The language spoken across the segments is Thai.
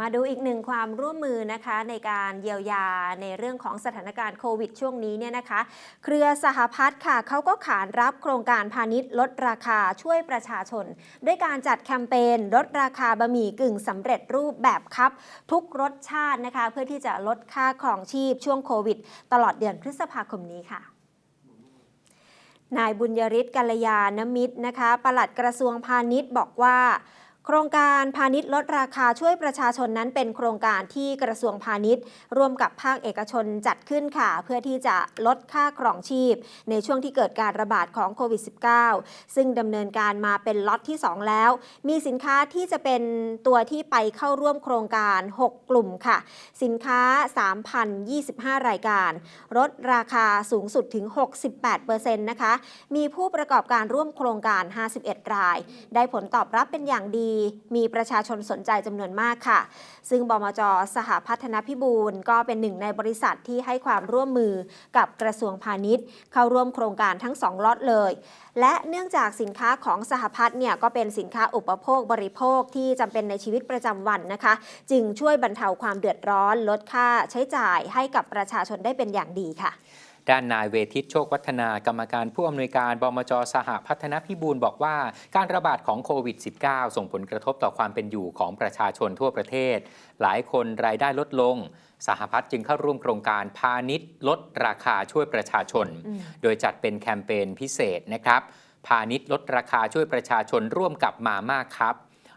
มาดูอีกหนึ่งความร่วมมือนะคะในการเยียวยาในเรื่องของสถานการณ์โควิดช่วงนี้เนี่ยนะคะ เครือสหพัฒน์ค่ะเขาก็ขานรับโครงการพาณิชย์ลดราคาช่วยประชาชน ด้วยการจัดแคมเปญลดราคาบะหมี่กึ่งสำเร็จรูปแบบคัพทุกรสชาตินะคะ เพื่อที่จะลดค่าครองชีพช่วงโควิด ตลอดเดือนพฤษภาคมนี้ค่ะนายบุญยริศกัลยาณมิตรนะคะ ปลัดกระทรวงพาณิชย์บอกว่า โครงการพาณิชย์ลดราคาช่วยประชาชนนั้นเป็นโครงการที่กระทรวงพาณิชย์ ร่วมกับภาคเอกชนจัดขึ้นค่ะ เพื่อที่จะลดค่าครองชีพ ในช่วงที่เกิดการระบาดของโควิด -19 ซึ่งดำเนินการมาเป็นล็อตที่ 2 แล้ว มีสินค้าที่จะเป็นตัวที่ไปเข้าร่วมโครงการ 6 กลุ่มค่ะ สินค้า 3,025 รายการ ลดราคาสูงสุดถึง 68%นะคะ มีผู้ประกอบการร่วมโครงการ 51 ราย ได้ผลตอบรับเป็นอย่างดีมีประชาชนสนใจจำนวนมากค่ะ ซึ่งบมจสหพัฒนพิบูลก็เป็นหนึ่งในบริษัทที่ให้ความร่วมมือกับกระทรวงพาณิชย์ เข้าร่วมโครงการทั้ง2ล็อตเลย และเนื่องจากสินค้าของสหพัฒน์เนี่ยก็เป็นสินค้าอุปโภคบริโภคที่จำเป็นในชีวิตประจำวันนะคะ จึงช่วยบรรเทาความเดือดร้อนลดค่าใช้จ่ายให้กับประชาชนได้เป็นอย่างดีค่ะ ด้านนายเวทิตโชควัฒนากรรมการผู้อำนวยการบมจสหพัฒนพิบูลบอกว่า การระบาดของโควิด -19 ส่งผลกระทบต่อความเป็นอยู่ของประชาชนทั่วประเทศ หลายคนรายได้ลดลง สหพัฒน์จึงเข้าร่วมโครงการพาณิชย์ ลดราคาช่วยประชาชน โดยจัดเป็นแคมเปญพิเศษนะครับ พาณิชย์ลดราคาช่วยประชาชนร่วมกับมาม่าครับ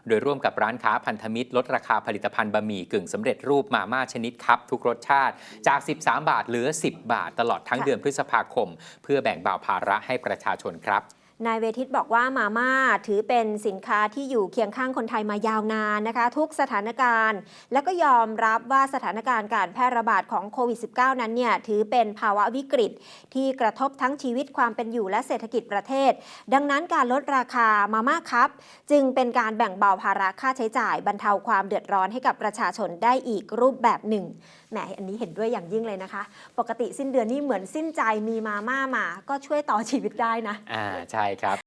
โดยร่วมกับร้านค้าพันธมิตร ลดราคาผลิตภัณฑ์บะหมี่กึ่งสำเร็จรูปมาม่าชนิดครับ ทุกรสชาติจาก 13 บาทเหลือ 10 บาท ตลอดทั้งเดือนพฤษภาคม เพื่อแบ่งเบาภาระให้ประชาชนครับ นายเวทิตบอกว่ามาม่าถือเป็นสินค้าที่อยู่เคียงข้างคนไทยมายาวนานนะคะ ทุกสถานการณ์ แล้วก็ยอมรับว่าสถานการณ์การแพร่ระบาดของโควิด -19 นั้นเนี่ยถือเป็นภาวะวิกฤต ที่กระทบทั้งชีวิตความเป็นอยู่และเศรษฐกิจประเทศ ดังนั้นการลดราคามาม่าครับ จึงเป็นการแบ่งเบาภาระค่าใช้จ่าย บรรเทาความเดือดร้อนให้กับประชาชนได้อีกรูปแบบหนึ่งแหมอันนี้เห็นด้วยอย่างยิ่งเลยนะคะ ปกติสิ้นเดือนนี่เหมือนสิ้นใจมีมาม่ามา ก็ช่วยต่อชีวิตได้นะอ่าใช่ครับ